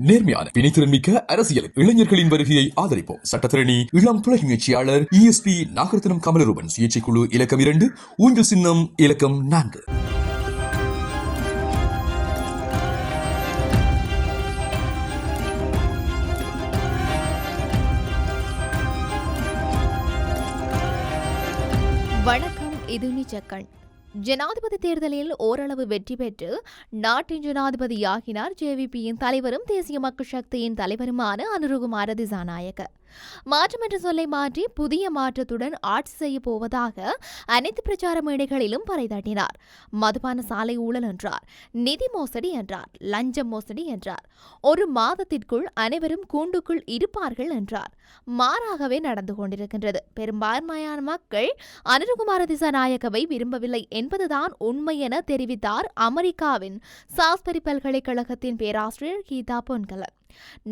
நேர்மையான வினைத்திறன் மிக்க அரசியல் இளைஞர்களின் வருகையை ஆதரிப்போம். சட்டத்திரணி இளம் துளை முயற்சியாளர் இஎஸ்பி நாகரத்னம் கமலரூபன் சுயேட்சை குழு இலக்கம் இரண்டு ஊஞ்சல் சின்னம் இலக்கம் நான்கு. வணக்கம் இது நிஜக்கண் ஜனாதிபதி தேர்தலில் ஓரளவு வெற்றி பெற்று நாட்டின் ஜனாதிபதியாகினார் ஜேவிபியின் தலைவரும் தேசிய மக்கள் சக்தியின் தலைவருமான அனுருகுமார திசாநாயக்க. மாற்றம் என்ற சொல்லை மாற்றி புதிய மாற்றத்துடன் ஆட்சி செய்ய போவதாக அனைத்து பிரச்சார மேடைகளிலும் பறைதட்டினார். மதுபான சாலை ஊழல் என்றார். நிதி மோசடி என்றார். லஞ்சம் மோசடி என்றார். ஒரு மாதத்திற்குள் அனைவரும் கூண்டுக்குள் இருப்பார்கள் என்றார். மாறாகவே நடந்து கொண்டிருக்கின்றது. பெரும்பான்மையான மக்கள் அனுருகுமார திசாநாயகவை விரும்பவில்லை என்பதுதான் உண்மை என தெரிவித்தார் அமெரிக்காவின் சாஸ்பரி பல்கலைக்கழகத்தின் பேராசிரியர் கீதா பொன்கலன்.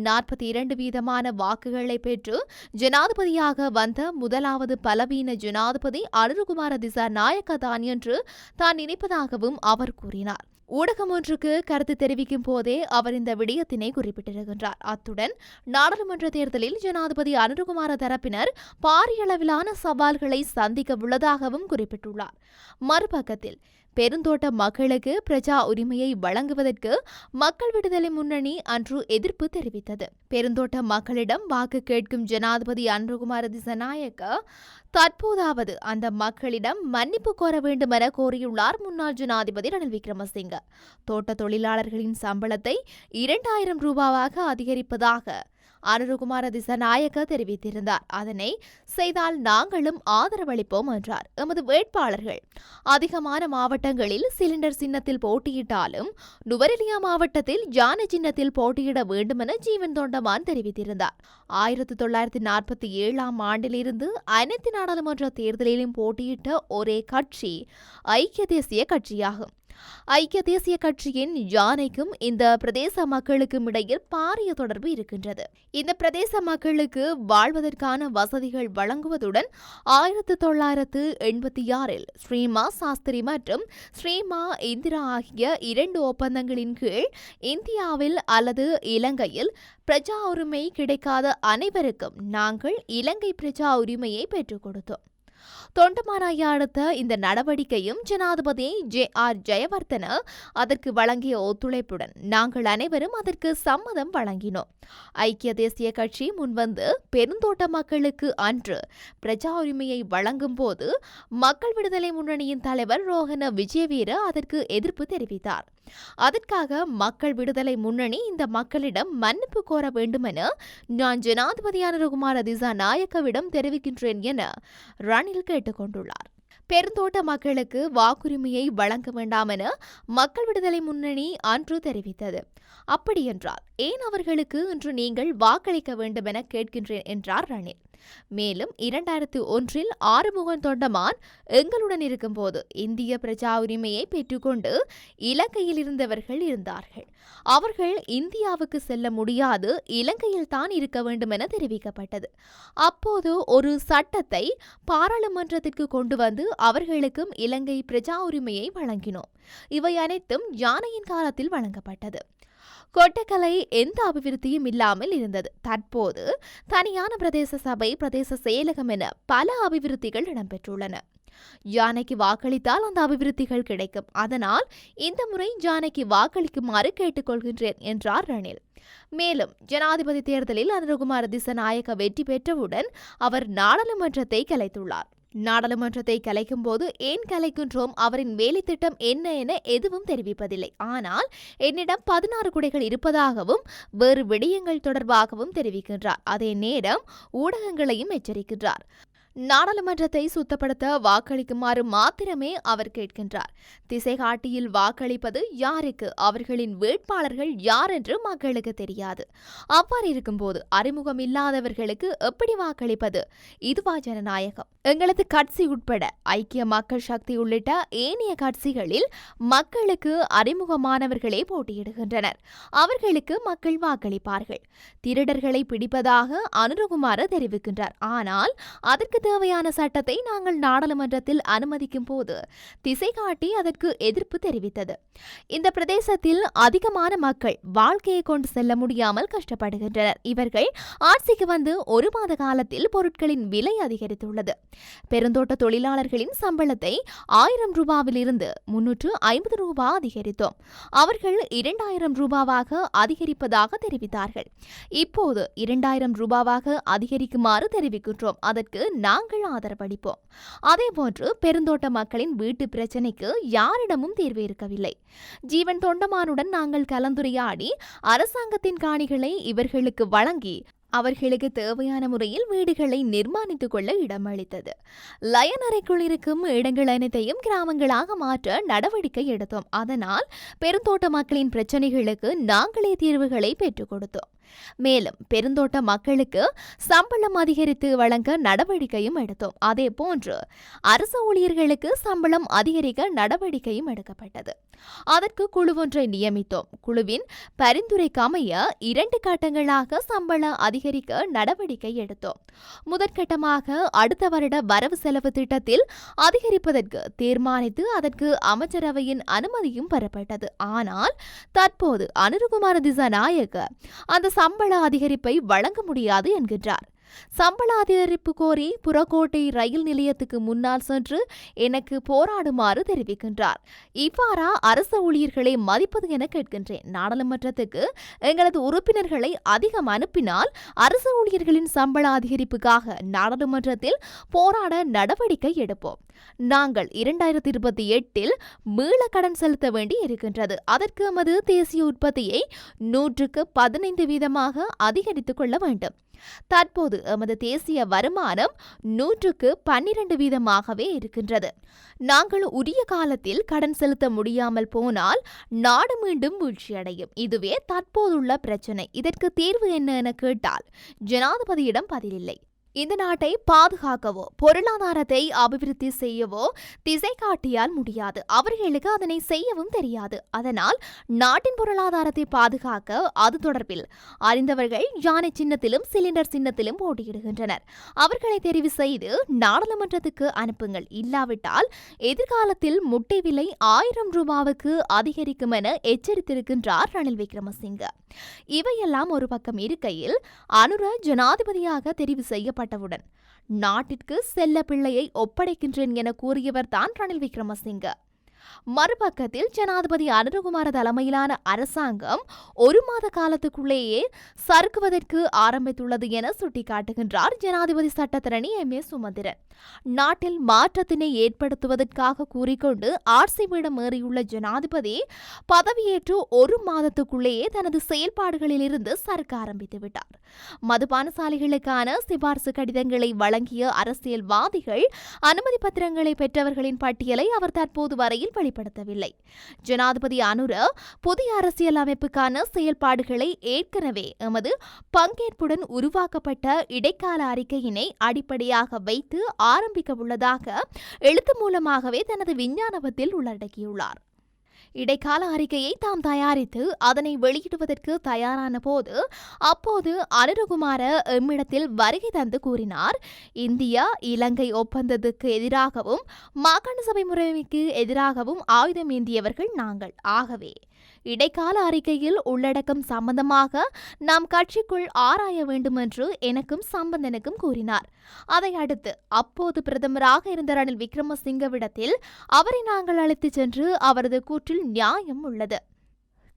நாற்பத்தி இரண்டு வீதமான வாக்குகளை பெற்று ஜனாதிபதியாக வந்த முதலாவது பலவீன ஜனாதிபதி அனுருகுமார திசா நாயக்க தான் என்று தான் நினைப்பதாகவும் அவர் கூறினார். ஊடகம் ஒன்றுக்கு கருத்து தெரிவிக்கும் போதே அவர் இந்த விடயத்தினை குறிப்பிட்டிருக்கின்றார். அத்துடன் நாடாளுமன்ற தேர்தலில் ஜனாதிபதி அனுருகுமார தரப்பினர் பாரியளவிலான சவால்களை சந்திக்க உள்ளதாகவும் குறிப்பிட்டுள்ளார். மறுபக்கத்தில் பெருந்தோட்ட மக்களுக்கு பிரஜா உரிமையை வழங்குவதற்கு மக்கள் விடுதலை முன்னணி அன்று எதிர்ப்பு தெரிவித்தது. பெருந்தோட்ட மக்களிடம் வாக்கு கேட்கும் ஜனாதிபதி அன்ருகுமார திசநாயக்க தற்போதாவது அந்த மக்களிடம் மன்னிப்பு கோர வேண்டும் என கோரியுள்ளார் முன்னாள் ஜனாதிபதி ரணில் விக்ரமசிங்க தோட்ட தொழிலாளர்களின் சம்பளத்தை இரண்டாயிரம் ரூபாவாக அதிகரிப்பதாக அனுருகுமார திசநாயக்க தெரிவித்திருந்தார். அதனை செய்தால் நாங்களும் ஆதரவளிப்போம் என்றார். எமது வேட்பாளர்கள் அதிகமான மாவட்டங்களில் சிலிண்டர் சின்னத்தில் போட்டியிட்டாலும் நுவரெலியா மாவட்டத்தில் ஜான சின்னத்தில் போட்டியிட வேண்டுமென ஜீவன் தொண்டமான் தெரிவித்திருந்தார். ஆயிரத்தி தொள்ளாயிரத்தி நாற்பத்தி ஏழாம் ஆண்டிலிருந்து அனைத்து நாடாளுமன்ற தேர்தலிலும் போட்டியிட்ட ஒரே கட்சி ஐக்கிய தேசிய கட்சியாகும். ஐக்கிய தேசிய கட்சியின் யானைக்கும் இந்த பிரதேச மக்களுக்கும் இடையில் பாரிய தொடர்பு இருக்கின்றது. இந்த பிரதேச மக்களுக்கு வாழ்வதற்கான வசதிகள் வழங்குவதுடன் ஆயிரத்து தொள்ளாயிரத்து எண்பத்தி ஆறில் ஸ்ரீமா சாஸ்திரி மற்றும் ஸ்ரீமா இந்திரா ஆகிய இரண்டு ஒப்பந்தங்களின் கீழ் இந்தியாவில் அல்லது இலங்கையில் பிரஜா உரிமை கிடைக்காத அனைவருக்கும் நாங்கள் இலங்கை பிரஜா உரிமையை பெற்றுக் கொடுத்தோம். தொண்டமானாய அடுத்த இந்த நடவடிக்கையும் ஜனாதிபதி ஜே ஆர் ஜெயவர்தன அதற்கு வழங்கிய ஒத்துழைப்புடன் நாங்கள் அனைவரும் அதற்கு சம்மதம் வழங்கினோம். ஐக்கிய தேசிய கட்சி முன்வந்து பெருந்தோட்ட மக்களுக்கு அன்று பிரஜா உரிமையை வழங்கும் போது மக்கள் விடுதலை முன்னணியின் தலைவர் ரோஹன விஜயவீர அதற்கு எதிர்ப்பு தெரிவித்தார். அதற்காக மக்கள் விடுதலை முன்னணி இந்த மக்களிடம் மன்னிப்பு கோர வேண்டுமென நான் ஜனாதிபதியான ரகுமார திசா நாயக்கவிடம் தெரிவிக்கின்றேன் என ரணில் கேட்டுக்கொண்டுள்ளார். பெருந்தோட்ட மக்களுக்கு வாக்குரிமையை வழங்க வேண்டாம் என மக்கள் விடுதலை முன்னணி அன்று தெரிவித்தது. அப்படியென்றால் ஏன் அவர்களுக்கு இன்று நீங்கள் வாக்களிக்க வேண்டும் என கேட்கின்றேன் என்றார் ரணில். மேலும் இரண்டாயிரத்து ஒன்றில் ஆறுமுகன் தொண்டமான் எங்களுடன் இருக்கும்போது இந்திய பிரஜா உரிமையை பெற்றுக்கொண்டு இலங்கையில் இருந்தவர்கள் இருந்தார்கள். அவர்கள் இந்தியாவுக்கு செல்ல முடியாது இலங்கையில் தான் இருக்க வேண்டும் என தெரிவிக்கப்பட்டது. அப்போது ஒரு சட்டத்தை பாராளுமன்றத்திற்கு கொண்டு வந்து அவர்களுக்கும் இலங்கை பிரஜா உரிமையை வழங்கினோம். இவை அனைத்தும் யானையின் காலத்தில் வழங்கப்பட்டது. கொட்டக்கலை எந்த அபிவிருத்தியும் இல்லாமல் இருந்தது. தற்போது தனியான பிரதேச சபை பிரதேச செயலகம் என பல அபிவிருத்திகள் இடம்பெற்றுள்ளன. யானைக்கு வாக்களித்தால் அந்த அபிவிருத்திகள் கிடைக்கும். அதனால் இந்த முறை ஜானைக்கு வாக்களிக்குமாறு கேட்டுக்கொள்கின்றேன் என்றார் ரணில். மேலும் ஜனாதிபதி தேர்தலில் அனுரகுமார் திசநாயக்க வெற்றி பெற்றவுடன் அவர் நாடாளுமன்றத்தை கலைத்துள்ளார். நாடாளுமன்றத்தை கலைக்கும் போது ஏன் கலைக்கின்றோம்? அவரின் வேலை திட்டம் என்ன என எதுவும் தெரிவிப்பதில்லை. ஆனால் என்னிடம் பதினாறு குடைகள் இருப்பதாகவும் வேறு விடயங்கள் தொடர்பாகவும் தெரிவிக்கின்றார். அதே நேரம் ஊடகங்களையும் எச்சரிக்கின்றார். நாடாளுமன்றத்தை சுத்தப்படுத்த வாக்களிக்குமாறு மாத்திரமே அவர் கேட்கின்றார். திசைகாட்டியில் வாக்களிப்பது யாருக்கு? அவர்களின் வேட்பாளர்கள் யார் என்று மக்களுக்கு தெரியாது. அவ்வாறு இருக்கும்போது அறிமுகம் இல்லாதவர்களுக்கு எப்படி வாக்களிப்பது? இதுவா ஜனநாயகம். எங்களது கட்சி உட்பட ஐக்கிய மக்கள் சக்தி உள்ளிட்ட ஏனைய கட்சிகளில் மக்களுக்கு அறிமுகமானவர்களே போட்டியிடுகின்றனர். அவர்களுக்கு மக்கள் வாக்களிப்பார்கள். திருடர்களை பிடிப்பதாக அனுரகுமார தெரிவிக்கின்றார். ஆனால் அதற்கு தேவையான சட்டத்தை நாங்கள் நாடாளுமன்றத்தில் அனுமதிக்கும் போது திசை காட்டி அதற்கு எதிர்ப்பு தெரிவித்தது. இந்த பிரதேசத்தில் அதிகமான மக்கள் வாழ்க்கையை கொண்டு செல்ல முடியாமல் கஷ்டப்படுகின்றனர். இவர்கள் ஆட்சிக்கு வந்து ஒரு மாத காலத்தில் பொருட்களின் விலை அதிகரித்துள்ளது. பெருந்தோட்ட தொழிலாளர்களின் சம்பளத்தை ஆயிரம் ரூபாவிலிருந்து முன்னூற்று ஐம்பது ரூபாய் அதிகரித்தோம். அவர்கள் இரண்டாயிரம் ரூபாவாக அதிகரிப்பதாக தெரிவித்தார்கள். இப்போது இரண்டாயிரம் ரூபாவாக அதிகரிக்குமாறு தெரிவிக்கின்றோம். அதற்கு நாங்கள் ஆதரவளிப்போம். அதேபோன்று பெருந்தோட்ட மக்களின் வீட்டு பிரச்சினைக்கு யாரிடமும் தீர்வு இருக்கவில்லை. ஜீவன் தொண்டமானுடன் நாங்கள் கலந்துரையாடி அரசாங்கத்தின் காணிகளை இவர்களுக்கு வழங்கி அவர்களுக்கு தேவையான முறையில் வீடுகளை நிர்மாணித்துக் கொள்ள இடமளித்தது. லயன் அறைக்குள் இருக்கும் இடங்கள் அனைத்தையும் கிராமங்களாக மாற்ற நடவடிக்கை எடுத்தோம். அதனால் பெருந்தோட்ட மக்களின் பிரச்சனைகளுக்கு நாங்களே தீர்வுகளை பெற்றுக் கொடுத்தோம். மேலும் பெருந்தோட்ட மக்களுக்கு சம்பளம் அதிகரித்து வழங்க நடவடிக்கையும் எடுத்தோம். அதே போன்று அரசு ஊழியர்களுக்கு சம்பளம் அதிகரிக்க நடவடிக்கையும் எடுக்கப்பட்டது. அதற்கு குழு ஒன்றை நியமித்தோம். குழுவின் பரிந்துரைக்கமைய இரண்டு கட்டங்களாக சம்பள அதிகரிக்க நடவடிக்கை எடுத்தோம். முதற்கட்டமாக அடுத்த வருட வரவு செலவு திட்டத்தில் அதிகரிப்பதற்கு தீர்மானித்து அதற்கு அமைச்சரவையின் அனுமதியும் பெறப்பட்டது. ஆனால் தற்போது அனுருகுமார திசாநாயக்க அந்த சம்பள அதிகரிப்பை வழங்க முடியாது என்கின்றார். சம்பள அதிகரிப்பு கோரி புறக்கோட்டை ரயில் நிலையத்துக்கு முன்னால் சென்று எனக்கு போராடுமாறு தெரிவிக்கின்றார். இவ்வாறா அரசு ஊழியர்களை மதிப்பது என கேட்கின்றேன். நாடாளுமன்றத்துக்கு எங்களது உறுப்பினர்களை அதிகம் அனுப்பினால் அரசு ஊழியர்களின் சம்பள அதிகரிப்புக்காக நாடாளுமன்றத்தில் போராட நடவடிக்கை எடுப்போம். நாங்கள் இரண்டாயிரத்தி இருபத்தி எட்டில் மீள கடன் செலுத்த வேண்டி இருக்கின்றது. அதற்கு எமது தேசிய உற்பத்தியை நூற்றுக்கு பதினைந்து வீதமாக அதிகரித்துக் கொள்ள வேண்டும். தற்போது எமது தேசிய வருமானம் நூற்றுக்கு பன்னிரண்டு வீதமாகவே இருக்கின்றது. நாங்கள் உரிய காலத்தில் கடன் செலுத்த முடியாமல் போனால் நாடு மீண்டும் வீழ்ச்சியடையும். இதுவே தற்போதுள்ள பிரச்சினை. இதற்கு தீர்வு என்ன என கேட்டால் ஜனாதிபதியிடம் பதிலில்லை. இந்த நாட்டை பாதுகாக்கவோ பொருளாதாரத்தை அபிவிருத்தி செய்யவோ திசை காட்டியால் முடியாது. அவர்களுக்கு அதனை செய்யவும் தெரியாது. அதனால் நாட்டின் பொருளாதாரத்தை பாதுகாக்க அது தொடர்பில் அறிந்தவர்கள் யானை சின்னத்திலும் சிலிண்டர் சின்னத்திலும் போட்டியிடுகின்றனர். அவர்களை தெரிவு செய்து நாடாளுமன்றத்துக்கு அனுப்புங்கள். இல்லாவிட்டால் எதிர்காலத்தில் முட்டை விலை ஆயிரம் ரூபாவுக்கு அதிகரிக்கும் என எச்சரித்திருக்கின்றார் ரணில் விக்ரமசிங்க. இவையெல்லாம் ஒரு பக்கம் இருக்கையில் அனுர ஜனாதிபதியாக தெரிவு செய்யப்பட்டவுடன் நாட்டிற்கு செல்ல பிள்ளையை ஒப்படைக்கின்றேன் என கூறியவர் தான் ரணில் விக்ரமசிங்க. மறுபக்கத்தில் ஜனாதிபதி அனுரகுமார தலைமையிலான அரசாங்கம் ஒரு மாத காலத்துக்குள்ளேயே சறுக்குவதற்கு ஆரம்பித்துள்ளது என சுட்டிக்காட்டுகின்றார் ஜனாதிபதி சட்டத்தரணி எம். ஏ. சுமந்திரன். நாட்டில் மாற்றத்தினை ஏற்படுத்துவதற்காக கூறிக்கொண்டு ஆர்சிபியிடம் ஏறியுள்ள ஜனாதிபதி பதவியேற்று ஒரு மாதத்துக்குள்ளேயே தனது செயல்பாடுகளிலிருந்து சறுக்க ஆரம்பித்து விட்டார். மதுபானசாலைகளுக்கான சிபார்சு கடிதங்களை வழங்கிய அரசியல்வாதிகள் அனுமதி பத்திரங்களை பெற்றவர்களின் பட்டியலை அவர் தற்போது வரையில் வெளிப்படுத்தவில்லை. ஜனாதிபதி அனுர புதிய அரசியல் அமைப்புக்கான செயல்பாடுகளை ஏற்கனவே எமது பங்கேற்புடன் உருவாக்கப்பட்ட இடைக்கால அறிக்கையினை அடிப்படையாக வைத்து ஆரம்பிக்க உள்ளதாக எழுத்து மூலமாகவே தனது விஞ்ஞானபத்தில் உள்ளடக்கியுள்ளார். இடைக்கால அறிக்கையை தாம் தயாரித்து அதனை வெளியிடுவதற்கு தயாரான போது அப்போது அனுரகுமார எம்மிடத்தில் வருகை தந்து கூறினார் இந்தியா இலங்கை ஒப்பந்தத்துக்கு எதிராகவும் மாகாண சபை முறைமைக்கு எதிராகவும் ஆயுதம் ஏந்தியவர்கள் நாங்கள். ஆகவே இடைக்கால அறிக்கையில் உள்ளடக்கம் சம்பந்தமாக நாம் கட்சிக்குள் ஆராய வேண்டும் என்று எனக்கும் சம்பந்தனுக்கும் கூறினார். அதை அடுத்து அப்போது பிரதமராக இருந்த ரணில் விக்ரமசிங்கவிடத்தில் அவரை நாங்கள் அழைத்துச் சென்று அவரது கூற்றில் நியாயம் உள்ளது.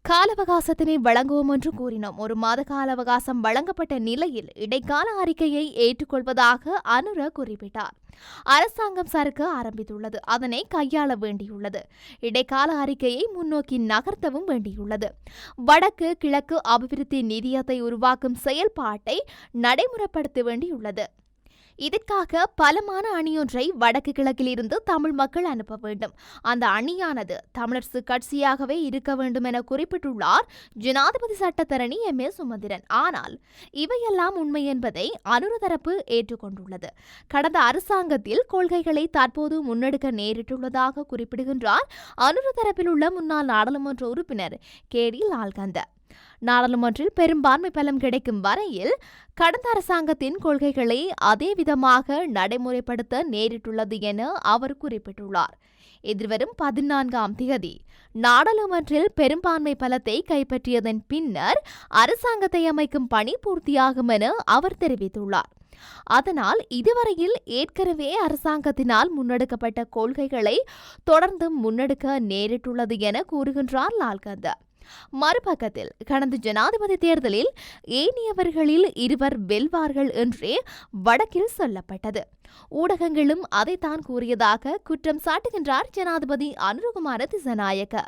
கால அவகாசத்தினை வழங்குவோம் என்று கூறினோம். ஒரு மாத கால அவகாசம் வழங்கப்பட்ட நிலையில் இடைக்கால அறிக்கையை ஏற்றுக்கொள்வதாக அனுர குறிப்பிட்டார். அரசாங்கம் சறுக்க ஆரம்பித்துள்ளது. அதனை கையாள வேண்டியுள்ளது. இடைக்கால அறிக்கையை முன்னோக்கி நகர்த்தவும் வேண்டியுள்ளது. வடக்கு கிழக்கு அபிவிருத்தி நிதியத்தை உருவாக்கும் செயல்பாட்டை நடைமுறைப்படுத்த வேண்டியுள்ளது. இதற்காக பலமான அணியொன்றை வடக்கு கிழக்கிலிருந்து தமிழ் மக்கள் அனுப்ப வேண்டும். அந்த அணியானது தமிழரசு கட்சியாகவே இருக்க வேண்டும் என குறிப்பிட்டுள்ளார் ஜனாதிபதி சட்டத்தரணி எம் ஏ சுமந்திரன். ஆனால் இவையெல்லாம் உண்மை என்பதை அனுர தரப்பு ஏற்றுக்கொண்டுள்ளது. கடந்த அரசாங்கத்தில் கொள்கைகளை தற்போது முன்னெடுக்க நேரிட்டுள்ளதாக குறிப்பிடுகின்றார் அனுர தரப்பில் உள்ள முன்னாள் நாடாளுமன்ற உறுப்பினர் கே டி லால்கந்த. நாடாளுமன்றில் பெரும்பான்மை பலம் கிடைக்கும் வரையில் கடந்த அரசாங்கத்தின் கொள்கைகளை அதே விதமாக நடைமுறைப்படுத்த நேரிட்டுள்ளது என அவர் குறிப்பிட்டுள்ளார். எதிர்வரும் பதினான்காம் தேதி நாடாளுமன்றில் பெரும்பான்மை பலத்தை கைப்பற்றியதன் பின்னர் அரசாங்கத்தை அமைக்கும் பணி பூர்த்தியாகும் என அவர் தெரிவித்துள்ளார். அதனால் இதுவரையில் ஏற்கனவே அரசாங்கத்தினால் முன்னெடுக்கப்பட்ட கொள்கைகளை தொடர்ந்து முன்னெடுக்க நேரிட்டுள்ளது என கூறுகின்றார் லால்கந்தர் மறுபக்கத்தில் கடந்த ஜனாதிபதி தேர்தலில் ஏனியவர்களில் இருவர் வெல்வார்கள் என்றே வடக்கில் சொல்லப்பட்டது. ஊடகங்களும் அதைத்தான் கூறியதாக குற்றம் சாட்டுகின்றார் ஜனாதிபதி அனுருகுமார திசநாயக்க.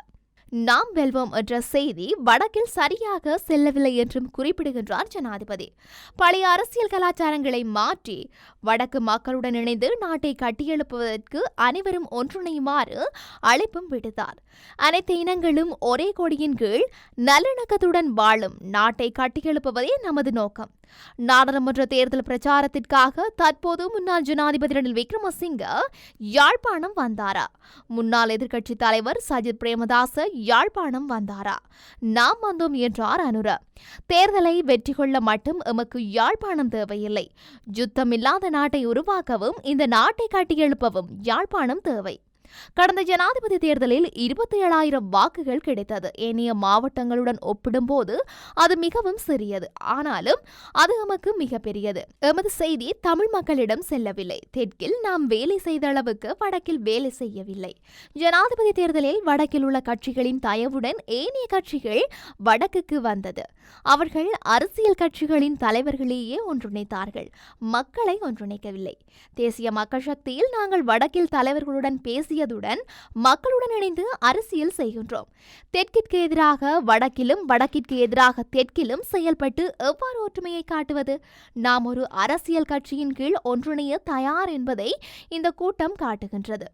நாம் வெல்வோம் என்ற செய்தி வடக்கில் சரியாக செல்லவில்லை என்றும் குறிப்பிடுகின்றார் ஜனாதிபதி. பழைய அரசியல் கலாச்சாரங்களை மாற்றி வடக்கு மக்களுடன் இணைந்து நாட்டை கட்டியெழுப்புவதற்கு அனைவரும் ஒன்றிணையுமாறு அழைப்பும் விடுத்தார். அனைத்து இனங்களும் ஒரே கொடியின் கீழ் நல்லிணக்கத்துடன் வாழும் நாட்டை கட்டியெழுப்புவதே நமது நோக்கம். நாடாளுமன்ற தேர்தல் பிரச்சாரத்திற்காக தற்போது முன்னாள் ஜனாதிபதி ரணில் விக்ரமசிங்க யாழ்ப்பாணம் வந்தாரா? முன்னாள் எதிர்க்கட்சி தலைவர் சஜித் பிரேமதாச யாழ்ப்பாணம் வந்தாரா? நாம் வந்தோம் என்றார் அனுர. தேர்தலை வெற்றி கொள்ள மட்டும் எமக்கு யாழ்ப்பாணம் தேவையில்லை. யுத்தமில்லாத நாட்டை உருவாக்கவும் இந்த நாட்டை கட்டியெழுப்பவும் யாழ்ப்பாணம் தேவை. கடந்த ஜனாதிபதி தேர்தலில் இருபத்தி ஏழாயிரம் வாக்குகள் கிடைத்தது. ஏனைய மாவட்டங்களுடன் ஒப்பிடும்போது அது மிகவும் சிறியது. ஆனாலும் அது எமக்கு மிகப்பெரியது எமது செய்தி தமிழ் மக்களிடம் செல்லவில்லை. தெற்கில் நாம் வேலை செய்த அளவுக்கு வடக்கில் வேலை செய்யவில்லை. ஜனாதிபதி தேர்தலில் வடக்கில் உள்ள கட்சிகளின் தயவுடன் ஏனைய கட்சிகள் வடக்குக்கு வந்தது. அவர்கள் அரசியல் கட்சிகளின் தலைவர்களையே ஒன்றிணைத்தார்கள். மக்களை ஒன்றிணைக்கவில்லை. தேசிய மக்கள் சக்தியில் நாங்கள் வடக்கில் தலைவர்களுடன் பேசியதுடன் மக்களுடன் இணைந்து அரசியல் செய்கின்றோம். தெற்கிற்கு எதிராக வடக்கிலும் வடக்கிற்கு எதிராக தெற்கிலும் செயல்பட்டு எவ்வாறு ஒற்றுமையை காட்டுவது? நாம் ஒரு அரசியல் கட்சியின் கீழ் ஒன்றிணைய தயார் என்பதை இந்த கூட்டம் காட்டுகின்றது.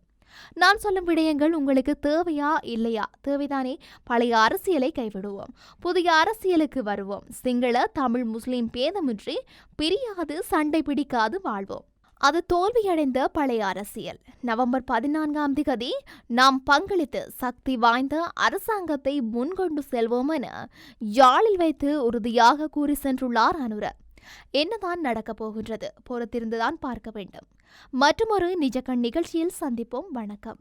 நான் சொல்லும் விடயங்கள் உங்களுக்கு தேவையா இல்லையா? தேவைதானே. பழைய அரசியலை கைவிடுவோம். புதிய அரசியலுக்கு வருவோம். சிங்கள தமிழ் முஸ்லிம் பேதமின்றி பிரியாது சண்டை பிடிக்காது வாழ்வோம். அது தோல்வியடைந்த பழைய அரசியல். நவம்பர் பதினான்காம் திகதி நாம் பங்களித்து சக்தி வாய்ந்த அரசாங்கத்தை முன்கொண்டு செல்வோம் என யாழில் வைத்து உறுதியாக கூறி சென்றுள்ளார் அனுர என்னதான் நடக்கப் போகின்றது? பொறுத்திருந்துதான் பார்க்க வேண்டும். மற்றொரு நிஜக்கண் நிகழ்ச்சியில் சந்திப்போம். வணக்கம்.